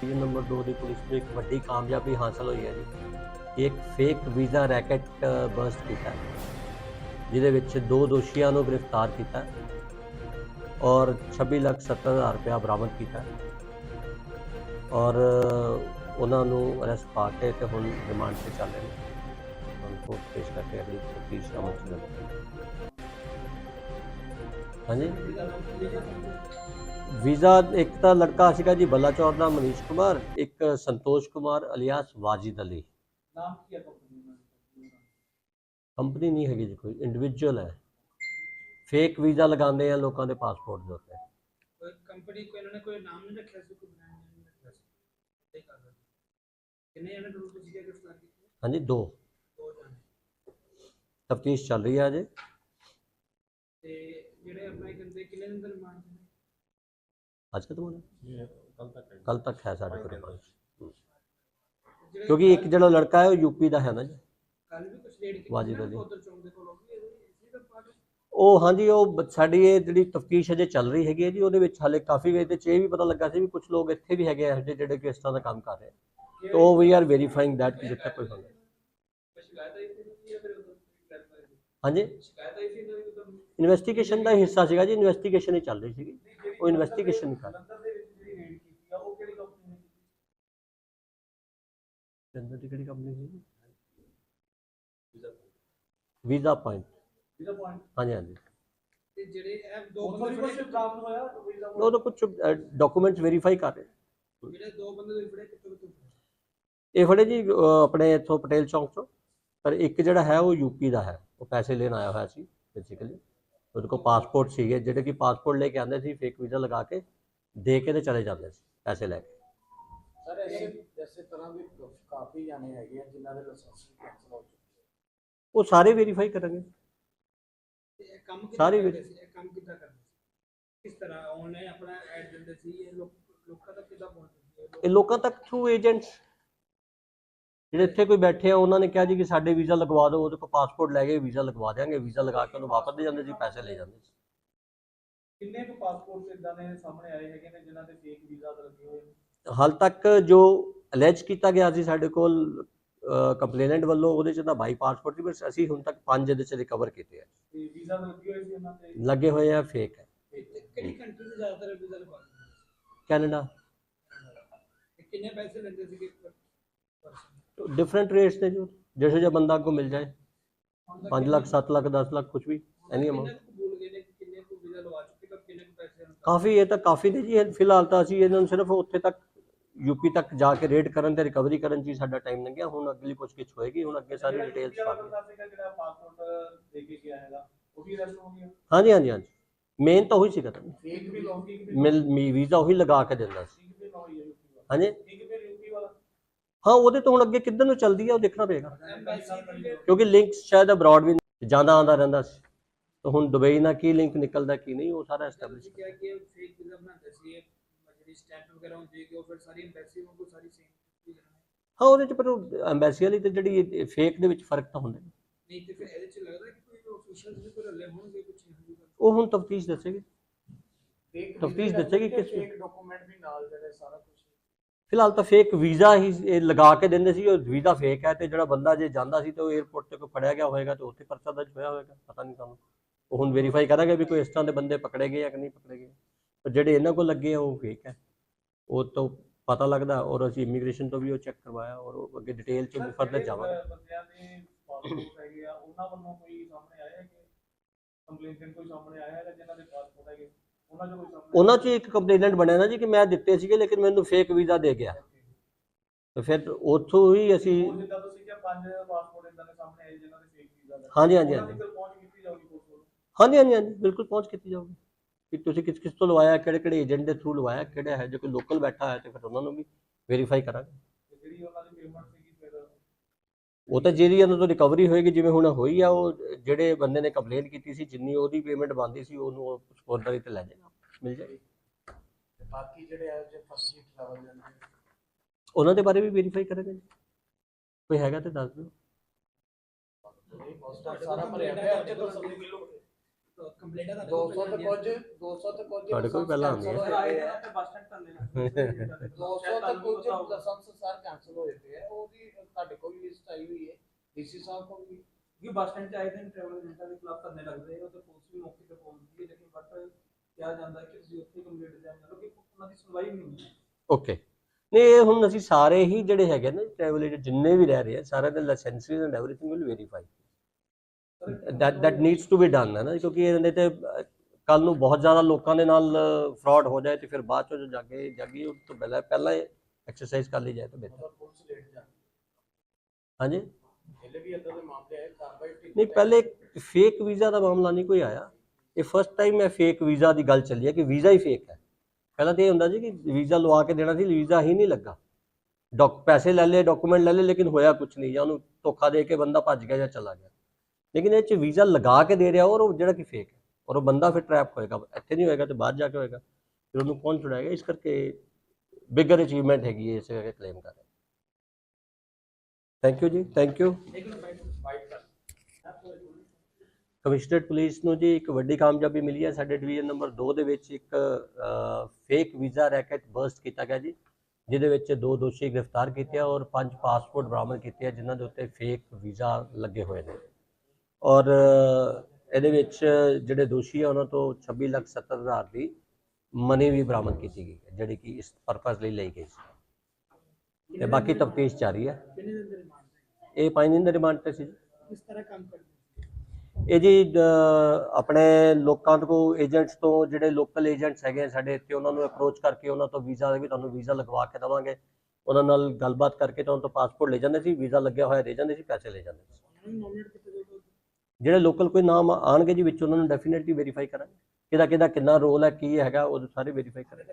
Division number 2 ਦੀ police ਨੂੰ ਇੱਕ ਵੱਡੀ ਕਾਮਯਾਬੀ ਹਾਸਲ ਹੋਈ ਹੈ ਜੀ। ਇੱਕ ਫੇਕ ਵੀਜ਼ਾ ਰੈਕਟ ਬਸਟ ਕੀਤਾ। ਜਿਹਦੇ ਵਿੱਚ ਦੋ ਦੋਸ਼ੀਆਂ ਨੂੰ ਗ੍ਰਿਫਤਾਰ ਕੀਤਾ ਔਰ 26 ਲੱਖ 70 ਹਜ਼ਾਰ ਰੁਪਇਆ ਬਰਾਮਦ ਕੀਤਾ। ਔਰ ਉਹਨਾਂ ਨੂੰ ਅਰੈਸਟ ਪਾ ਕੇ ਤੇ ਹੁਣ ਰਿਮਾਂਡ ਤੇ ਚੱਲ ਰਹੇ ਨੇ। ਕੋਰਟ ਪੇਸ਼ ਕਰਕੇ ਅਗਲੀ ਤਫਤੀਸ਼ ਅਮਲ ਚ ਹਾਂਜੀ? ਵੀਜ਼ਾ ਇੱਕ ਤਾਂ ਲੜਕਾ ਸੀਗਾ ਜੀ ਬਲਾਚੌਰ ਦਾ ਮਨੀਸ਼ ਕੁਮਾਰ ਇੱਕ ਸੰਤੋਸ਼ ਕੁਮਾਰ ਅਲਿਆਸ ਵਾਜਿਦ ਅਲੀ। ਨਾਮ ਕੀ ਹੈ ਕੰਪਨੀ ਨਹੀਂ ਹੈਗੀ ਜੀ ਕੋਈ ਇੰਡੀਵਿਜੂਅਲ ਹੈ। ਫੇਕ ਵੀਜ਼ਾ ਲਗਾਉਂਦੇ ਆ ਲੋਕਾਂ ਦੇ ਪਾਸਪੋਰਟ ਦੇ ਉੱਤੇ। ਕੋਈ ਕੰਪਨੀ ਕੋਈ ਇਹਨਾਂ ਨੇ ਕੋਈ ਨਾਮ ਨਹੀਂ ਰੱਖਿਆ ਸੀ ਕੋਈ ਬ੍ਰਾਂਡ ਨਹੀਂ ਰੱਖਿਆ ਸੀ? ਸਹੀ ਕਰ ਰਹੇ ਕਿੰਨੇ ਜਣੇ ਟੋਟਲ ਤੁਸੀਂ ਕਿਹਾ ਗ੍ਰਿਫਤਾਰ ਕੀਤੇ? ਹਾਂਜੀ ਦੋ। ਦੋ ਜਣੇ। ਤਫਤੀਸ਼ ਚੱਲ ਰਹੀ ਹੈ ਅਜੇ ਤੇ ਜਿਹੜੇ ਅਪਲਾਈ ਕਰਦੇ ਕਿੰਨੇ ਦਿਨ ਦਾ ਰਿਮਾਂਡ ਅੱਜ ਕਦੋਂ ਹੋਣਾ? ਕੱਲ ਤੱਕ ਹੈ। ਕੱਲ ਤੱਕ ਹੈ ਸਾਡੇ ਕੋਲ ਕਿਉਂਕਿ ਇੱਕ ਜਿਹੜਾ ਲੜਕਾ ਹੈ ਉਹ ਯੂਪੀ ਦਾ ਹੈ ਨਾ ਜੀ। ਕੱਲ ਵੀ ਕੁਝ ਕੀਤੀ ਉਹ ਹਾਂਜੀ ਉਹ ਸਾਡੀ ਇਹ ਜਿਹੜੀ ਤਫਤੀਸ਼ ਅਜੇ ਚੱਲ ਰਹੀ ਹੈਗੀ ਹੈ ਜੀ ਉਹਦੇ ਵਿੱਚ ਹਾਲੇ ਕਾਫੀ ਇਹਦੇ ਚ ਇਹ ਵੀ ਪਤਾ ਲੱਗਾ ਸੀ ਵੀ ਕੁਝ ਲੋਕ ਇੱਥੇ ਵੀ ਹੈਗੇ ਆ ਜਿਹੜੇ ਕਿ ਇਸ ਤਰ੍ਹਾਂ ਦਾ ਕੰਮ ਕਰ ਰਹੇ ਆ। ਤੋ ਵੀ ਆਰ ਵੈਰੀਫਾਈਂਗ ਦੈਟ ਕਿ ਜਿੱਥੇ ਕੋਈ ਹੁੰਦਾ? ਹਾਂਜੀ। ਇਨਵੈਸਟੀਗੇਸ਼ਨ ਦਾ ਹਿੱਸਾ ਸੀਗਾ ਜੀ ਇਨਵੈਸਟੀਗੇਸ਼ਨ ਹੀ ਚੱਲ ਰਹੀ ਸੀਗੀ। ਉਹ ਇਨਵੈਸਟੀਗੇਸ਼ਨ ਕਰ। ਜਲੰਧਰ ਦੇ ਵਿੱਚ ਜਿਹੜੀ ਰੇਡ ਕੀਤੀ ਆ ਉਹ ਕਿਹੜੀ ਕੰਪਨੀ ਨੇ ਕੀਤੀ ਜੰਦਰ ਦੀ ਕਿਹੜੀ ਕੰਪਨੀ ਸੀ? ਵੀਜ਼ਾ ਪੁਆਇੰਟ ਵੀਜ਼ਾ ਪੁਆਇੰਟ ਹਾਂਜੀ ਹਾਂਜੀ। ਤੇ ਜਿਹੜੇ ਇਹ ਦੋ ਉੱਥੋਂ ਵੀ ਬੰਦੇ तो ਫੜੇ ਕੁਝ ਪ੍ਰਾਪਤ ਹੋਇਆ ਵੀਜ਼ਾ ਉਹ ਤਾਂ ਕੁਝ ਡਾਕੂਮੈਂਟਸ ਵੈਰੀਫਾਈ ਕਰ ਰਹੇ। ਜਿਹੜੇ ਦੋ ਬੰਦੇ ਤੁਸੀਂ ਫੜੇ ਕਿੱਥੋਂ ਕਿੱਥੋਂ ਫੜੇ? ਇਹ ਫੜੇ ਜੀ ਆਪਣੇ ਇੱਥੋਂ ਪਟੇਲ ਚੌਂਕ ਤੋਂ ਪਰ ਇੱਕ ਜਿਹੜਾ ਹੈ ਉਹ ਯੂਪੀ ਦਾ ਹੈ। ਉਹ ਪੈਸੇ ਲੈਣ ਆਇਆ ਹੋਇਆ ਸੀ ਬੇਸਿਕਲੀ ਉਹਦੇ ਕੋਲ ਪਾਸਪੋਰਟ ਸੀਗੇ ਜਿਹੜੇ ਕਿ ਪਾਸਪੋਰਟ ਲੈ ਕੇ ਆਉਂਦੇ ਸੀ ਫੇਕ ਵੀਜ਼ਾ ਲਗਾ ਕੇ ਦੇ ਕੇ ਤੇ ਚਲੇ ਜਾਂਦੇ ਸੀ ਪੈਸੇ ਲੈ ਕੇ। ਸਰ ਐਸੇ ਐਸੇ ਤਰ੍ਹਾਂ ਵੀ ਕਾਫੀ ਜਾਣੇ ਹੈਗੇ ਆ ਜਿਨ੍ਹਾਂ ਦੇ ਲਾਇਸੈਂਸ ਕੈਂਸਲ ਹੋ ਚੁੱਕੇ ਉਹ ਸਾਰੇ ਵੈਰੀਫਾਈ ਕਰਾਂਗੇ। ਤੇ ਇਹ ਕੰਮ ਕਿੱਦਾਂ ਸਾਰੀ ਕਰਦੇ ਸੀ? ਇਹ ਕੰਮ ਕਿੱਦਾਂ ਕਰਦੇ ਸੀ? ਕਿਸ ਤਰ੍ਹਾਂ ਆਨਲਾਈਨ ਆਪਣਾ ਐਡ ਦਿੰਦੇ ਸੀ? ਇਹ ਲੋਕ ਲੋਕਾਂ ਤੱਕ ਕਿੱਦਾਂ ਪਹੁੰਚਦੇ ਸੀ? ਇਹ ਲੋਕ? ਇਹ ਲੋਕਾਂ ਤੱਕ ਥਰੂ ਏਜੰਟਸ ਜਿਹੜੇ ਇੱਥੇ ਕੋਈ ਬੈਠੇ ਆ ਉਹਨਾਂ ਨੇ ਕਿਹਾ ਜੀ ਕਿ ਸਾਡੇ ਵੀਜ਼ਾ ਲਗਵਾ ਦਿਓ ਉਹਦੇ ਕੋਲ ਪਾਸਪੋਰਟ ਲੈ ਕੇ ਵੀਜ਼ਾ ਲਗਵਾ ਦਿਆਂਗੇ ਵੀਜ਼ਾ ਲਗਾ ਕੇ ਉਹਨੂੰ ਵਾਪਸ ਦੇ ਜਾਂਦੇ ਸੀ ਪੈਸੇ ਲੈ ਜਾਂਦੇ ਸੀ। ਕਿੰਨੇ ਕੁ ਪਾਸਪੋਰਟ ਇਦਾਂ ਦੇ ਸਾਹਮਣੇ ਆਏ ਹੈਗੇ ਨੇ ਜਿਨ੍ਹਾਂ ਦੇ ਫੇਕ ਵੀਜ਼ਾ ਲੱਗੇ ਹੋਏ ਨੇ? ਹਾਲ ਤੱਕ ਜੋ ਅਲੈਜ ਕੀਤਾ ਗਿਆ ਸੀ ਸਾਡੇ ਕੋਲ ਕੰਪਲੇਨੈਂਟ ਵੱਲੋਂ ਉਹਦੇ ਚ ਤਾਂ 22 ਪਾਸਪੋਰਟ ਸੀ ਪਰ ਅਸੀਂ ਹੁਣ ਤੱਕ 5 ਇਹਦੇ ਚ ਰਿਕਵਰ ਕੀਤੇ ਆ। ਤੇ ਵੀਜ਼ਾ ਲੱਗੇ ਹੋਏ ਸੀ ਉਹਨਾਂ ਤੇ? ਲੱਗੇ ਹੋਏ ਆ ਫੇਕ ਹੈ ਤੇ ਕਿਹੜੀ ਕੰਟਰੀ ਦੇ ਜ਼ਿਆਦਾਤਰ ਵੀਜ਼ਾ ਲਗਵਾਉਂਦੇ ਕੈਨੇਡਾ। ਤੇ ਕਿੰਨੇ ਪੈਸੇ ਲੈਂਦੇ ਸੀ ਕਿ ਪਰਸਨ ਡਿਫਰੈਂਟ ਰੇਟਸ ਨੇ ਜੋ ਜਿਹੋ ਜਿਹਾ ਬੰਦਾ ਕੋ ਮਿਲ ਜਾਏ ਹੁਣ ਤੱਕ 5 ਲੱਖ 7 ਲੱਖ 10 ਲੱਖ ਕੁਝ ਵੀ ਐਨੀ ਅਮਾਉਂਟ ਕਿੰਨੇ ਕੁ ਬੋਲ ਗਏ ਨੇ ਕਿ ਕਿੰਨੇ ਕੁ ਵੀਜ਼ਾ ਲਵਾ ਚੁੱਕੇ ਤਾਂ ਕਿੰਨੇ ਕੁ ਪੈਸੇ ਹੁਣ ਤੱਕ ਕਾਫੀ ਇਹ ਤਾਂ ਕਾਫੀ ਨੇ ਜੀ ਇਹ ਫਿਲਹਾਲ ਤਾਂ ਅਸੀਂ ਇਹਨਾਂ ਨੂੰ ਸਿਰਫ ਉੱਥੇ ਤੱਕ ਯੂਪੀ ਤੱਕ ਜਾ ਕੇ ਰੇਡ ਕਰਨ ਤੇ ਰਿਕਵਰੀ ਕਰਨ 'ਚ ਹੀ ਸਾਡਾ ਟਾਈਮ ਲੰਘਿਆ ਹੁਣ ਅਗਲੀ ਕੁਝ ਕਿਛ ਹੋਏਗੀ ਹੁਣ ਅੱਗੇ ਸਾਰੀ ਡਿਟੇਲਸ ਪਾ ਕੇ ਬੰਦਾ ਸੀਗਾ ਜਿਹੜਾ ਪਾਸਪੋਰਟ ਦੇ ਕੇ ਗਿਆ ਹੈਗਾ ਉਹ ਵੀ ਅਰੈਸਟ ਹੋ ਗਿਆ ਹਾਂਜੀ ਹਾਂਜੀ ਹਾਂਜੀ ਮੇਨ ਤਾਂ ਉਹੀ ਸੀਗਾ ਤਾਂ ਫੇਕ ਵੀ ਲੌਂਕਿੰਗ ਵੀ ਮਿਲ ਵੀਜ਼ਾ ਉਹੀ ਲਗਾ ਕੇ ਦਿੰਦਾ ਸੀ ਠੀਕ ਵੀ ਨਾ ਹੋਈ ਹੈ ਯੂਪੀ ਵਾਲਾ ਹਾਂਜੀ ਠੀਕ ਵੀ ਯੂਪੀ ਵਾਲਾ ਹਾਂ ਉਹਦੇ ਤੋਂ ਹੁਣ ਅੱਗੇ ਕਿੱਧਰ ਨੂੰ ਚੱਲਦੀ ਹੈ ਉਹ ਦੇਖਣਾ ਪਏਗਾ। ਦੀ ਕਿਉਂਕਿ ਲਿੰਕਸ ਸ਼ਾਇਦ ਅਬਰਾਡ ਵੀ ਜਾਂਦਾ ਆਉਂਦਾ ਰਹਿੰਦਾ ਸੀ। ਤਾਂ ਹੁਣ ਦੁਬਈ ਨਾਲ ਕੀ ਲਿੰਕ ਨਿਕਲਦਾ ਕੀ ਨਹੀਂ ਉਹ ਸਾਰਾ ਐਸਟੈਬਲਿਸ਼ ਕਿਹਾ ਕਿ ਫੇਕ ਵੀਜ਼ਾ ਬਣਾਉਂਦੇ ਸੀ ਇਹ ਜਿਹੜੀ ਸਟੈਂਪ ਵਗੈਰਾ ਹੁੰਦੀ ਹੈ ਕਿ ਉਹ ਫਿਰ ਸਾਰੀ ਐਮਬੈਸੀ ਵਾਂਗੂ ਸਾਰੀ ਸੇਮ ਹਾਂ ਉਹਦੇ ਚ ਪਰ ਐਮਬੈਸੀ ਵਾਲੀ ਤੇ ਜਿਹੜੀ ਫੇਕ ਦੇ ਵਿੱਚ ਫ਼ਰਕ ਤਾਂ ਹੁੰਦਾ। ਨਹੀਂ ਤੇ ਫਿਰ ਇਹਦੇ ਚ ਲੱਗਦਾ ਕਿ ਕੋਈ ਅਫੀਸ਼ੀਅਲ ਵੀ ਕੋਈ ਰੱਲੇ ਹੋਣਗੇ ਕੁਝ ਉਹ ਹੁਣ ਤਫਤੀਸ਼ ਦੱਸੇਗੀ। ਤਫਤੀਸ਼ ਦੱਸੇਗੀ ਕਿਸ ਫੇਕ ਡਾਕੂਮੈਂਟ ਵੀ ਨਾਲ ਜਿਹੜੇ ਸਾਰਾ ਕੁਝ ਫਿਲਹਾਲ ਤਾਂ ਫੇਕ ਵੀਜ਼ਾ ਹੀ ਇਹ ਲਗਾ ਕੇ ਦਿੰਦੇ ਸੀ ਉਹ ਵੀਜ਼ਾ ਫੇਕ ਹੈ ਤੇ ਜਿਹੜਾ ਬੰਦਾ ਜੇ ਜਾਂਦਾ ਸੀ ਤੇ ਉਹ 에어ਪੋਰਟ ਤੇ ਕੋਈ ਫੜਿਆ ਗਿਆ ਹੋਏਗਾ ਤੇ ਉੱਥੇ ਪਰਚਾ ਦਰਜ ਹੋਇਆ ਹੋਏਗਾ ਪਤਾ ਨਹੀਂ ਸਾਨੂੰ। ਉਹ ਹੁਣ ਵੈਰੀਫਾਈ ਕਰਾਂਗੇ ਵੀ ਕੋਈ ਇਸ ਤਰ੍ਹਾਂ ਦੇ ਬੰਦੇ ਪਕੜੇ ਗਏ ਜਾਂ ਕਿ ਨਹੀਂ ਪਕੜੇ ਗਏ ਪਰ ਜਿਹੜੇ ਇਹਨਾਂ ਕੋਲ ਲੱਗੇ ਆ ਉਹ ਫੇਕ ਹੈ। ਉਹ ਤੋਂ ਪਤਾ ਲੱਗਦਾ ਔਰ ਅਸੀਂ ਇਮੀਗ੍ਰੇਸ਼ਨ ਤੋਂ ਵੀ ਉਹ ਚੈੱਕ ਕਰਵਾਇਆ ਔਰ ਅੱਗੇ ਡਿਟੇਲ ਚ ਵੀ ਫਰਦਰ ਜਾਵਾਂਗੇ। ਬੰਦਿਆਂ ਦੇ ਪਾਸਪੋਰਟ ਹੈਗੇ ਆ ਉਹਨਾਂ ਵੱਲੋਂ ਕੋਈ ਸਾਹਮਣੇ ਆਇਆ ਹੈ ਕਿ ਕੰਪਲੇਂਟ ਕੋਈ ਸਾਹਮਣੇ ਆਇਆ ਹੈ ਜਿਨ੍ਹਾਂ ਦੇ ਪਾਸਪੋਰਟ ਹੈਗੇ? ਉਹਨਾਂ ਚੋਂ ਇੱਕ ਕੰਪਲੇਨੈਂਟ ਬਣਿਆ ਨਾ ਜੀ ਕਿ ਮੈਂ ਦਿੱਤੇ ਸੀਗੇ ਲੇਕਿਨ ਮੈਨੂੰ ਫੇਕ ਵੀਜ਼ਾ ਦੇ ਗਿਆ। ਤੇ ਫਿਰ ਉੱਥੋਂ ਹੀ ਅਸੀਂ ਉਹ ਜਿੱਦਾਂ ਤੁਸੀਂ ਕਿਹਾ ਪੰਜ ਪਾਸਪੋਰਟ ਇਦਾਂ ਦੇ ਸਾਹਮਣੇ ਆਏ ਜਿਨ੍ਹਾਂ ਦੇ ਫੇਕ ਵੀਜ਼ਾ ਦਾ। ਹਾਂਜੀ ਹਾਂਜੀ ਹਾਂਜੀ। ਪਹੁੰਚ ਕੀਤੀ ਜਾਊਗੀ ਹਾਂਜੀ ਹਾਂਜੀ ਹਾਂਜੀ ਬਿਲਕੁਲ ਪਹੁੰਚ ਕੀਤੀ ਜਾਊਗੀ। ਕਿ ਤੁਸੀਂ ਕਿਸ ਕਿਸ ਤੋਂ ਲਵਾਇਆ ਕਿਹੜੇ ਕਿਹੜੇ ਏਜੰਟ ਦੇ ਥਰੂ ਲਵਾਇਆ ਕਿਹੜਾ ਹੈ ਜੇ ਕੋਈ ਲੋਕਲ ਬੈਠਾ ਹੈ ਤੇ ਫਿਰ ਉਹਨਾਂ ਨੂੰ ਵੀ ਵੈਰੀਫਾਈ ਕਰਾਂਗੇ। ਤੇ ਜਿਹੜੀ ਉਹਨਾਂ ਦੀ ਪੇਮੈਂਟ ਸੀਗੀ ਫਿਰ? ਉਹ ਤਾਂ ਜਿਹੜੀ ਉਹਨਾਂ ਤੋਂ ਰਿਕਵਰੀ ਹੋਏਗੀ ਜਿਵੇਂ ਹੁਣ ਹੋਈ ਆ ਉਹ ਜਿਹੜੇ ਬੰਦੇ ਨੇ ਕੰਪਲੇਂਟ ਕੀਤੀ ਸੀ ਜਿੰਨੀ ਉਹਦੀ ਪੇਮੈਂਟ ਬਣਦੀ ਸੀ ਉਹਨੂੰ ਉਹ ਫੋਰਦਰੀ ਤੇ ਲੈ ਜਾਏਗਾ। ਮਿਲ ਜਾਏਗੀ ਬਾਕੀ ਜਿਹੜੇ ਆ ਜੇ ਫਸਟ ਟਰੈਵਲ ਜਾਂਦੇ ਉਹਨਾਂ ਦੇ ਬਾਰੇ ਵੀ ਵੈਰੀਫਾਈ ਕਰਾਂਗੇ ਜੀ। ਕੋਈ ਹੈਗਾ ਤੇ ਦੱਸ ਦਿਓ। ਨੇ ਸਾਰਾ ਭਰਿਆ ਪਿਆ। ਅੱਜ ਤੋਂ ਸਭ ਮਿਲੋਗੇ ਕੰਪਲੇਂਟਾਂ ਦਾ 200 ਤੇ ਕੁਝ 200 ਤੇ ਕੁਝ ਤੁਹਾਡੇ ਕੋਲ ਪਹਿਲਾਂ ਆਉਂਦੀ ਹੈ। cancel ਸਰ ਹੋਏ ਆਏ ਪਏ ਦਿਨ ਆ। ਤੇ ਬੱਸ ਸਟੈਂਡ ਧਰਨੇ ਲੱਗੇ 200 ਤੇ ਕੁਝ ਲਾਇਸੈਂਸ ਸਰ ਕੈਂਸਲ ਹੋਏ ਪਏ ਆ। ਉਹਦੀ ਤੁਹਾਡੇ ਕੋਲ ਵੀ ਲਿਸਟ ਆਈ ਹੋਈ ਹੈ। ਡੀਸੀ ਸਾਹਿਬ ਕੋਲ ਵੀ। ਕਿ ਬੱਸ ਸਟੈਂਡ 'ਚ ਆਏ ਦਿਨ ਟਰੈਵਲ ਏਜੰਟਾਂ ਦੇ ਖਿਲਾਫ ਧਰਨੇ ਲੱਗਦੇ ਆ। ਉਹ ਤੇ ਪੁਲਿਸ ਵੀ ਮੌਕੇ ਤੇ ਪਹੁੰਚਦੀ ਹੈ ਲੇਕਿਨ ਬਟ ਕਿਹਾ ਜਾਂਦਾ ਹੈ ਕਿ ਤੁਸੀਂ ਉੱਥੇ ਕੰਪਲੀਟ ਦੇਣ ਚਲੋ ਕਿ ਉਹਨਾਂ ਦੀ ਸੁਣਵਾਈ ਵੀ ਨਹੀਂ ਹੁੰਦੀ ਓਕੇ ਨਹੀਂ ਇਹ ਹੁਣ ਅਸੀਂ ਸਾਰੇ ਹੀ ਜਿਹੜੇ ਹੈਗੇ ਨੇ ਟਰੈਵਲ ਏਜੰਟ ਜਿੰਨੇ ਵੀ ਰਹਿ ਰਹੇ ਆ ਸਾਰਿਆਂ ਦੇ licences and everything will verify that needs to be done ਹੈ ਨਾ ਕਿਉਂਕਿ ਇਹਦੇ ਤੇ ਕੱਲ ਨੂੰ ਬਹੁਤ ਜ਼ਿਆਦਾ ਲੋਕਾਂ ਦੇ ਨਾਲ ਫਰਾਡ ਹੋ ਜਾਏ ਤੇ ਫਿਰ ਬਾਅਦ ਚੋਂ ਜੋ ਜਾਗੇ ਜਾਗੀ ਉਹ ਤੋਂ ਪਹਿਲਾਂ ਪਹਿਲਾਂ ਐਕਸਰਸਾਈਜ਼ ਕਰ ਲਈ ਜਾਏ ਤਾਂ ਬਿਹਤਰ ਹਾਂਜੀ? ਪਹਿਲੇ ਵੀ ਇਦਾਂ ਦੇ ਮਾਮਲੇ ਆਏ ਕਾਰਵਾਈ ਨਹੀਂ ਪਹਿਲੇ ਫੇਕ ਵੀਜ਼ਾ ਦਾ ਮਾਮਲਾ ਨਹੀਂ ਕੋਈ ਆਇਆ। ਇਹ ਫਸਟ ਟਾਈਮ ਮੈਂ ਫੇਕ ਵੀਜ਼ਾ ਦੀ ਗੱਲ ਚੱਲੀ ਹੈ ਕਿ ਵੀਜ਼ਾ ਹੀ ਫੇਕ ਹੈ। ਪਹਿਲਾਂ ਤਾਂ ਇਹ ਹੁੰਦਾ ਜੀ ਕਿ ਵੀਜ਼ਾ ਲਵਾ ਕੇ ਦੇਣਾ ਸੀ, ਵੀਜ਼ਾ ਹੀ ਨਹੀਂ ਲੱਗਾ। ਡਾਕ ਪੈਸੇ ਲੈ ਲਏ ਡਾਕੂਮੈਂਟ ਲੈ ਲਏ, ਲੇਕਿਨ ਹੋਇਆ ਕੁਝ ਨਹੀਂ, ਜਾਂ ਉਹਨੂੰ ਧੋਖਾ ਦੇ ਕੇ ਬੰਦਾ ਭੱਜ ਗਿਆ ਜਾਂ ਚਲਾ ਗਿਆ। ਲੇਕਿਨ ਇਹ ਚ ਵੀਜ਼ਾ ਲਗਾ ਕੇ ਦੇ ਰਿਹਾ ਔਰ ਉਹ ਜਿਹੜਾ ਕਿ ਫੇਕ ਹੈ। ਔਰ ਉਹ ਬੰਦਾ ਫਿਰ ਟਰੈਪ ਹੋਏਗਾ, ਇੱਥੇ ਨਹੀਂ ਹੋਏਗਾ ਤੇ ਬਾਹਰ ਜਾ ਕੇ ਹੋਏਗਾ। ਫਿਰ ਉਹਨੂੰ ਕੌਣ ਛੁਡਾਏਗਾ? ਇਸ ਕਰਕੇ ਬਿਗਰ ਅਚੀਵਮੈਂਟ ਹੈਗੀ ਹੈ, ਇਸ ਕਰਕੇ ਕਲੇਮ ਕਰ ਰਿਹਾ ਥੈਂਕ ਯੂ ਜੀ ਥੈਂਕ ਯੂ ਇੱਕ ਮਿੰਟ ਬਾਈਟ ਫਾਈਟ ਕਰ ਕਮਿਸ਼ਨਰੇਟ ਪੁਲਿਸ ਨੂੰ ਜੀ ਇੱਕ ਵੱਡੀ ਕਾਮਯਾਬੀ ਮਿਲੀ ਹੈ। ਸਾਡੇ ਡਿਵੀਜ਼ਨ ਨੰਬਰ 2 ਦੇ ਵਿੱਚ ਇੱਕ ਫੇਕ ਵੀਜ਼ਾ ਰੈਕਟ ਬਰਸਟ ਕੀਤਾ ਗਿਆ ਜੀ, ਜਿਹਦੇ ਵਿੱਚ ਦੋ ਦੋਸ਼ੀ ਗ੍ਰਿਫਤਾਰ ਕੀਤੇ ਔਰ ਪੰਜ ਪਾਸਪੋਰਟ ਬਰਾਮਦ ਕੀਤੇ ਆ, ਜਿਨ੍ਹਾਂ ਦੇ ਉੱਤੇ ਫੇਕ ਵੀਜ਼ਾ ਲੱਗੇ ਹੋਏ ਨੇ। ਔਰ ਇਹਦੇ ਵਿੱਚ ਜਿਹੜੇ ਦੋਸ਼ੀ ਆ, ਉਹਨਾਂ ਤੋਂ 26 ਲੱਖ 70 ਹਜ਼ਾਰ ਦੀ ਮਨੀ ਵੀ ਬਰਾਮਦ ਕੀਤੀ ਗਈ ਹੈ, ਜਿਹੜੀ ਕਿ ਇਸ ਪਰਪਸ ਲਈ ਲਈ ਗਈ ਸੀ। ਤੇ ਬਾਕੀ ਤਫਤੀਸ਼ ਜਾਰੀ ਹੈ। ਇਹ ਪੰਜ ਦਿਨ ਦੇ ਰਿਮਾਂਡ ਤੇ ਸੀ ਜੀ। ਕਿਸ ਤਰ੍ਹਾਂ ਕੰਮ ਕਰਦੇ? ਇਹ ਜੀ ਆਪਣੇ ਲੋਕਾਂ ਤੋਂ ਏਜੰਟਸ ਤੋਂ ਜਿਹੜੇ ਲੋਕਲ ਏਜੰਟਸ ਹੈਗੇ ਸਾਡੇ ਇੱਥੇ, ਉਹਨਾਂ ਨੂੰ ਅਪਰੋਚ ਕਰਕੇ ਉਹਨਾਂ ਤੋਂ ਵੀਜ਼ਾ ਵੀ ਤੁਹਾਨੂੰ ਵੀਜ਼ਾ ਲਗਵਾ ਕੇ ਦੇਵਾਂਗੇ। ਉਹਨਾਂ ਨਾਲ ਗੱਲਬਾਤ ਕਰਕੇ ਤਾਂ ਉਹਨਾਂ ਤੋਂ ਪਾਸਪੋਰਟ ਲੈ ਜਾਂਦੇ ਸੀ ਵੀਜ਼ਾ ਲੱਗਿਆ ਹੋਇਆ ਦੇ ਜਾਂਦੇ ਸੀ, ਪੈਸੇ ਲੈ ਜਾਂਦੇ ਸੀ। ਜਿਹੜੇ ਲੋਕਲ ਕੋਈ ਨਾਮ ਆਣਗੇ ਜੀ ਵਿੱਚ, ਉਹਨਾਂ ਨੂੰ ਡੈਫੀਨਿਟਲੀ ਵੈਰੀਫਾਈ ਕਰਾਂਗੇ। ਕਿਹਦਾ ਕਿਹਦਾ ਕਿੰਨਾ ਰੋਲ ਹੈ, ਕੀ ਹੈਗਾ, ਉਹ ਸਾਰੇ ਵੈਰੀਫਾਈ ਕਰਾਂਗੇ।